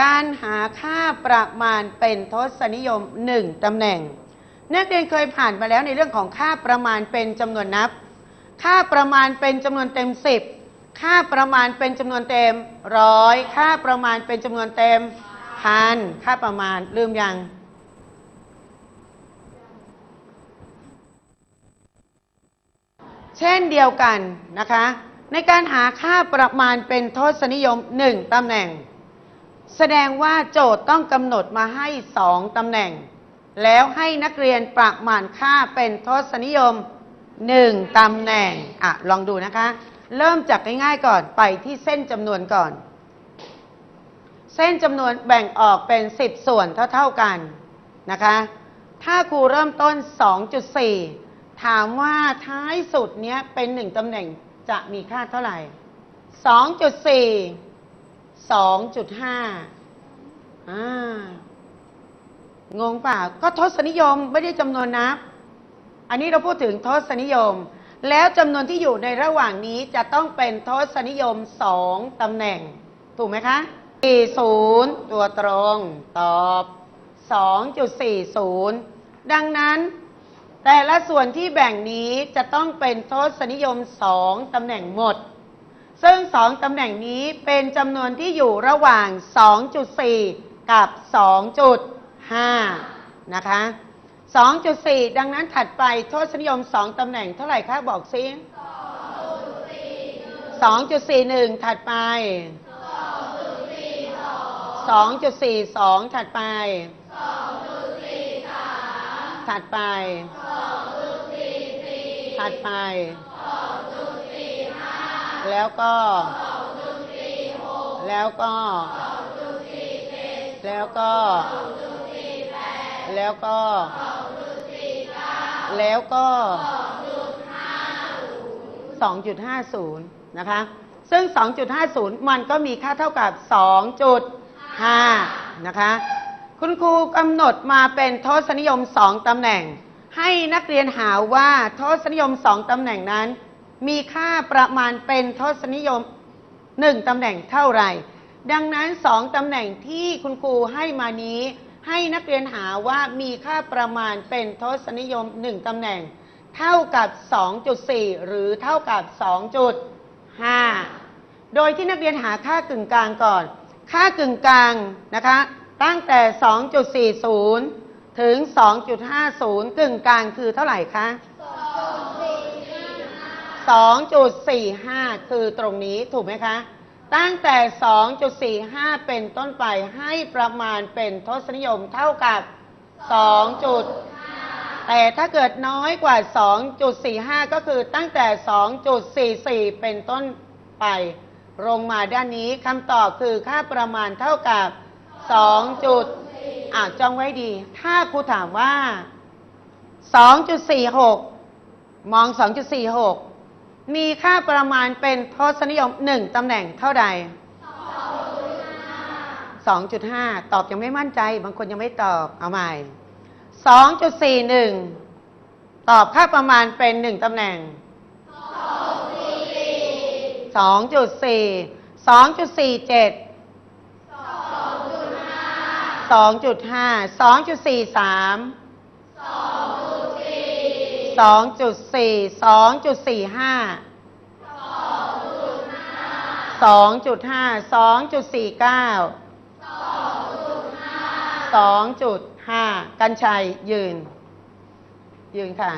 การหาค่าประมาณเป็นทศนิยม 1ตำแหน่ง นักเรียนเคยผ่านมาแล้วในเรื่องของค่าประมาณเป็นจำนวนนับ ค่าประมาณเป็นจำนวนเต็ม 10 ค่าประมาณเป็นจำนวนเต็มร้อยค่าประมาณเป็นจำนวนเต็มพันค่าประมาณลืมยังเช่นเดียวกันนะคะ ในการหาค่าประมาณเป็นทศนิยม 1ตำแหน่ง แสดงว่าโจทย์ต้องกำหนดมาให้2ตำแหน่ง แล้วให้นักเรียนประมาณค่าเป็นทศนิยม1ตำแหน่ง อะ ลองดูนะคะ เริ่มจากง่ายๆก่อนไปที่เส้นจำนวนก่อน เส้นจำนวนแบ่งออกเป็น 10 ส่วนเท่าๆกันนะคะ ถ้าครูเริ่มต้น 2.4 ถามว่าท้ายสุดเนี้ยเป็น 1ตำแหน่งจะมีค่าเท่าไหร่ 2.4 2.5อ่างงป่าก็ทศนิยมไม่ได้จำนวนนับ อันนี้เราพูดถึงทศนิยม แล้วจำนวนที่อยู่ในระหว่างนี้จะต้องเป็นทศนิยม2ตำแหน่ง ถูกไหมคะ40ตัวตรงตอบ2.40ดังนั้น แต่ละส่วนที่แบ่งนี้จะต้องเป็นทศนิยม2ตำแหน่งหมด ซึ่ง 2 ตำแหน่งนี้เป็นจำนวนที่อยู่ระหว่าง 2.4 กับ 2.5 นะคะ 2.4 ดังนั้นถัดไปโทศนิยม 2 ตำแหน่งเท่าไหร่คะบอกซิ2.41 ถัดไป 2.42 ถัดไป 2.43 ถัดไป ถัดไป แล้วก็แล้วก็แล้วก็แล้วก็แล้วก็2.50นย์นะคะ ซึ่ง2.50มันก็มีค่าเท่ากับ2.5นะคะ คุณครูกำหนดมาเป็นทศนิยม2ตำแหน่ง ให้นักเรียนหาว่าทศนิยม2ตำแหน่งนั้น มีค่าประมาณเป็นทศนิยม 1ตำแหน่งเท่าไหร่ ดังนั้น 2ตำแหน่งที่คุณครูให้มานี้ ให้นักเรียนหาว่ามีค่าประมาณเป็นทศนิยม 1ตำแหน่ง เท่ากับ 2.4 หรือเท่ากับ 2.5 โดยที่นักเรียนหาค่ากึ่งกลางก่อน ค่ากึ่งกลางนะคะตั้งแต่ 2.40 ถึง 2.50 กึ่งกลางคือเท่าไหร่คะ 2.45 คือตรงนี้ถูกไหมคะ ตั้งแต่ 2.45 เป็นต้นไปให้ประมาณเป็นทศนิยมเท่ากับ 2. จุดแต่ถ้าเกิดน้อยกว่า 2.45 ก็คือตั้งแต่ 2.44 เป็นต้นไป ลงมาด้านนี้คำตอบคือค่าประมาณเท่ากับ 2. จุดอะจ้องไว้ดี ถ้าครูถามว่า 2.46 มอง 2.46 มีค่าประมาณเป็นทศนิยม 1 ตำแหน่งเท่าใด 2.5 ตอบยังไม่มั่นใจ บางคนยังไม่ตอบ เอาใหม่ 2.41 ตอบค่าประมาณเป็น 1 ตำแหน่ง 2.4 2.47 2.5 2.43 สองจุดสี่สองจุดสี่ห้าสองจุดห้าสองจุดสี่เก้าสองจุดห้ากันชัยยืน ยืนค่ะ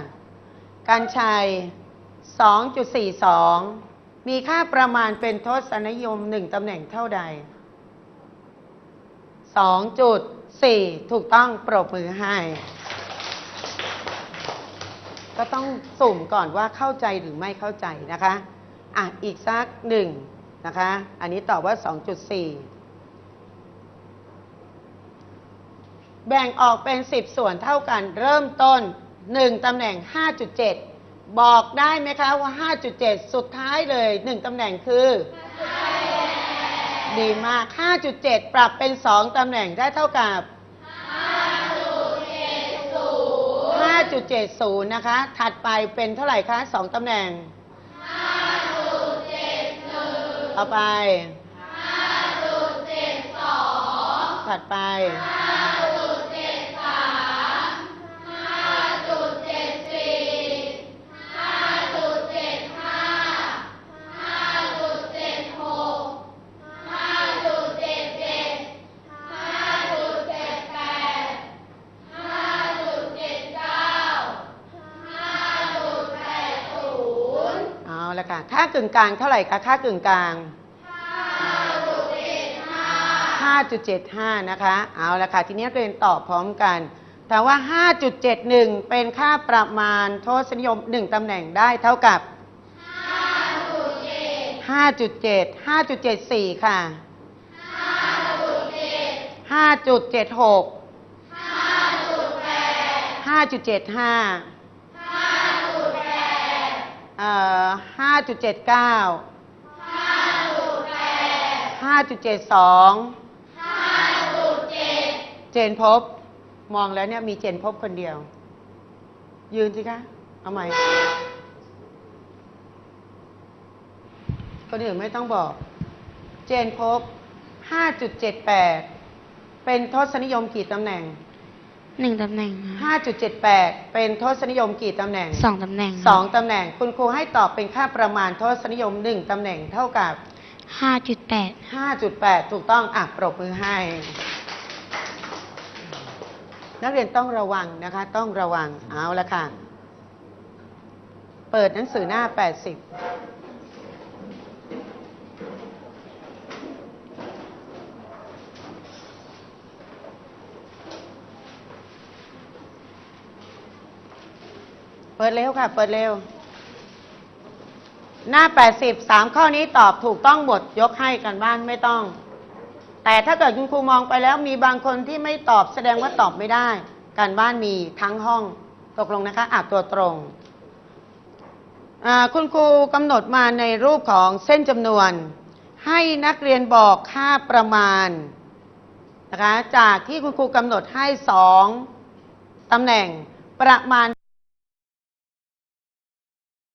กันชัยสองจุดสี่สองมีค่าประมาณเป็นทศนิยมหนึ่งตำแหน่งเท่าใดสองจุดสี่ถูกต้องปรบมือให้ ก็ต้องสุ่มก่อนว่าเข้าใจหรือไม่เข้าใจนะคะอะอีกสักหนึ่งนะคะ อันนี้ตอบว่า 2.4 แบ่งออกเป็น 10 ส่วนเท่ากันเริ่มต้น 1ตำแหน่ง 5.7 บอกได้ไหมคะว่า 5.7 สุดท้ายเลย 1ตำแหน่งคือ ดีมาก 5.7 ปรับเป็น 2ตำแหน่งได้เท่ากับ 5.70 นะคะ ถัดไปเป็นเท่าไหร่คะสองตำแหน่ง 5.70 ต่อไป 5.72 ถัดไป5 ค่ะ ค่ากึ่งกลางเท่าไหร่คะค่ากึ่งกลาง5.75 นะคะ เอาละค่ะ ทีนี้เรียนตอบพร้อมกันแต่ว่า 5.71 เป็นค่าประมาณโทษนิยม 1 ตำแหน่งได้เท่ากับ 5.7 5.74 ค่ะ 5.76 5.75เอ่อ ห้าจุดเจ็ดเก้าห้าจุดเจ็ดสองห้าจุดเจ็ดเจนพบ มองแล้วเนี่ยมีเจนพบคนเดียว ยืนสิคะ เอาใหม่คนอื่นไม่ต้องบอก เจนพบห้าจุดเจ็ดแปดเป็นทศนิยมกี่ตำแหน่ง หนึ่งตำแหน่งค่ะห้าจุดเจ็ดแปดเป็นทศนิยมกี่ตำแหน่ง สองตำแหน่งสองตำแหน่ง คุณครูให้ตอบเป็นค่าประมาณทศนิยมหนึ่งตำแหน่งเท่ากับ ห้าจุดแปด5.8 ถูกต้อง อะ ปรบมือให้ นักเรียนต้องระวังนะคะ ต้องระวัง เอาละค่ะ เปิดหนังสือหน้า 80 ปิดเร็วค่ะ เปิดเร็ว หน้า 80สามข้อนี้ตอบถูกต้องหมด ยกให้กันบ้านไม่ต้อง แต่ถ้าเกิดคุณครูมองไปแล้วมีบางคนที่ไม่ตอบแสดงว่าตอบไม่ได้ การบ้านมีทั้งห้องตกลงนะคะอะตัวตรงคุณครูกำหนดมาในรูปของเส้นจำนวน ให้นักเรียนบอกค่าประมาณนะคะจากที่คุณครูกำหนดให้สองตำแหน่งประมาณ